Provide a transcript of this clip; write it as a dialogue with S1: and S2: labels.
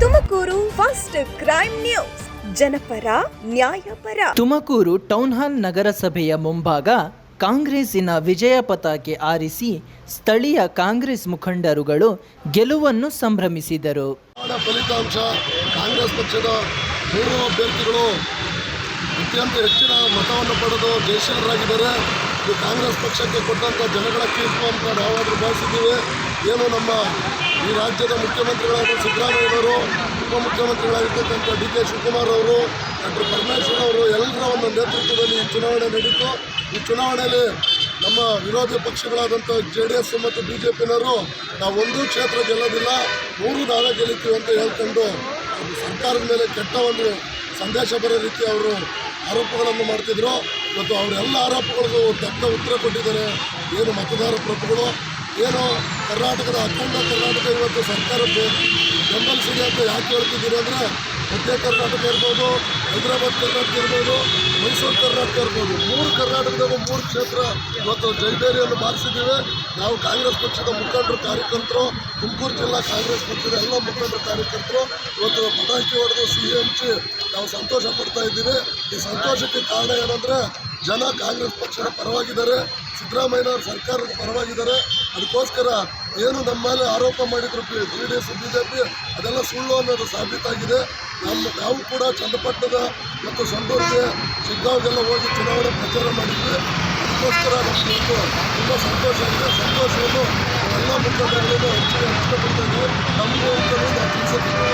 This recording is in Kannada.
S1: Tumakuru first crime news. ಜನಪರ ನ್ಯಾಯಪರ.
S2: ತುಮಕೂರು ಟೌನ್ ಹಾಲ್ ನಗರಸಭೆಯ ಮುಂಭಾಗ ಕಾಂಗ್ರೆಸ್ಸಿನ ವಿಜಯ ಪತಾಕೆ ಆರಿಸಿ ಸ್ಥಳೀಯ ಕಾಂಗ್ರೆಸ್ ಮುಖಂಡರುಗಳು ಗೆಲುವನ್ನು ಸಂಭ್ರಮಿಸಿದರು.
S3: ಫಲಿತಾಂಶ ಕಾಂಗ್ರೆಸ್ ಪಕ್ಷದ ಮೂರು ಅಭ್ಯರ್ಥಿಗಳು ಅತ್ಯಂತ ಹೆಚ್ಚಿನ ಮತವನ್ನು ಪಡೆದು ಜಯಶೀಲರಾಗಿದ್ದಾರೆ. ಕಾಂಗ್ರೆಸ್ ಪಕ್ಷಕ್ಕೆ ಕೊಟ್ಟಂತ ಜನಗಳ ತೀರ್ಪು ಅಂತ ನಾವಾದರೂ ಭಾವಿಸಿದ್ದೀವಿ. ಏನು ನಮ್ಮ ಈ ರಾಜ್ಯದ ಮುಖ್ಯಮಂತ್ರಿಗಳಾದ ಸಿದ್ದರಾಮಯ್ಯನವರು, ಉಪಮುಖ್ಯಮಂತ್ರಿಗಳಾಗಿರ್ತಕ್ಕಂಥ ಡಿ ಕೆ ಶಿವಕುಮಾರ್ ಅವರು, ಡಾಕ್ಟರ್ ಪರಮೇಶ್ವರ್ ಅವರು ಎಲ್ಲರ ಒಂದು ನೇತೃತ್ವದಲ್ಲಿ ಈ ಚುನಾವಣೆ ನಡೀತು. ಈ ಚುನಾವಣೆಯಲ್ಲಿ ನಮ್ಮ ವಿರೋಧಿ ಪಕ್ಷಗಳಾದಂಥ ಜೆ ಡಿ ಎಸ್ ಮತ್ತು ಬಿ ಜೆ ಪಿನವರು ನಾವು ಒಂದು ಕ್ಷೇತ್ರ ಗೆಲ್ಲೋದಿಲ್ಲ, ಮೂರು ನಾವೇ ಗೆಲ್ಲುತ್ತೀವಿ ಅಂತ ಹೇಳ್ಕೊಂಡು ಸರ್ಕಾರದ ಮೇಲೆ ಕೆಟ್ಟ ಒಂದು ಸಂದೇಶ ಬರೋ ರೀತಿ ಅವರು ಆರೋಪಗಳನ್ನು ಮಾಡ್ತಿದ್ರು. ಮತ್ತು ಅವರೆಲ್ಲ ಆರೋಪಗಳಿಗೂ ತಕ್ಕ ಉತ್ತರ ಕೊಟ್ಟಿದ್ದಾರೆ. ಏನು ಮತದಾರ ಪ್ರಭುಗಳು ಏನು ಕರ್ನಾಟಕದ ಅಖಂಡ ಕರ್ನಾಟಕ ಇವತ್ತು ಸರ್ಕಾರಕ್ಕೆ ಬೆಂಬಲಿಸಿದೆ ಅಂತ ಯಾಕೆ ಹೇಳ್ತಿದ್ದೀರಿ ಅಂದರೆ ಮಧ್ಯ ಕರ್ನಾಟಕ ಇರ್ಬೋದು, ಹೈದರಾಬಾದ್ ಕರ್ನಾಟಕ ಇರ್ಬೋದು, ಮೈಸೂರು ಕರ್ನಾಟಕ ಇರ್ಬೋದು. ಮೂರು ಕರ್ನಾಟಕದಾಗ ಮೂರು ಕ್ಷೇತ್ರ ಇವತ್ತು ಜೈಬೇರಿಯನ್ನು ಬಾರಿಸಿದ್ದೀವಿ. ನಾವು ಕಾಂಗ್ರೆಸ್ ಪಕ್ಷದ ಮುಖಂಡರು, ಕಾರ್ಯಕರ್ತರು, ತುಮಕೂರು ಜಿಲ್ಲಾ ಕಾಂಗ್ರೆಸ್ ಪಕ್ಷದ ಎಲ್ಲ ಮುಖಂಡರು, ಕಾರ್ಯಕರ್ತರು ಇವತ್ತು ಪಟಾಕಿ ಹೊಡೆದು ಸಿಹಿ ಹಂಚಿ ನಾವು ಸಂತೋಷ ಪಡ್ತಾ ಇದ್ದೀವಿ. ಈ ಸಂತೋಷಕ್ಕೆ ಕಾರಣ ಏನಂದರೆ ಜನ ಕಾಂಗ್ರೆಸ್ ಪಕ್ಷದ ಪರವಾಗಿದ್ದಾರೆ. ಸಿದ್ದರಾಮಯ್ಯನವ್ರ ಸರ್ಕಾರದ ಪರವಾಗಿದ್ದಾರೆ. ಅದಕ್ಕೋಸ್ಕರ ಏನು ನಮ್ಮ ಮೇಲೆ ಆರೋಪ ಮಾಡಿದ್ರು J D S B J P ಅದೆಲ್ಲ ಸುಳ್ಳು ಅನ್ನೋದು ಸಾಬೀತಾಗಿದೆ. ನಮ್ಮ ನಾವು ಕೂಡ ಚನ್ನಪಟ್ಟಣದ ಮತ್ತು ಸಂಡೂರಿಗೆ ಸಿದ್ದಾವ್ಗೆಲ್ಲ ಹೋಗಿ ಚುನಾವಣೆ ಪ್ರಚಾರ ಮಾಡಿದ್ವಿ. ಅದಕ್ಕೋಸ್ಕರ ನಮಗೆ ತುಂಬ ಸಂತೋಷ ಇದೆ ಸಂತೋಷವನ್ನು ಎಲ್ಲ ಮುಖಂಡರುಗಳನ್ನು ಹಂಚಿಕೆ ಇದ್ದೀವಿ. ನಮಗೂ ಅಂತ ನಾವು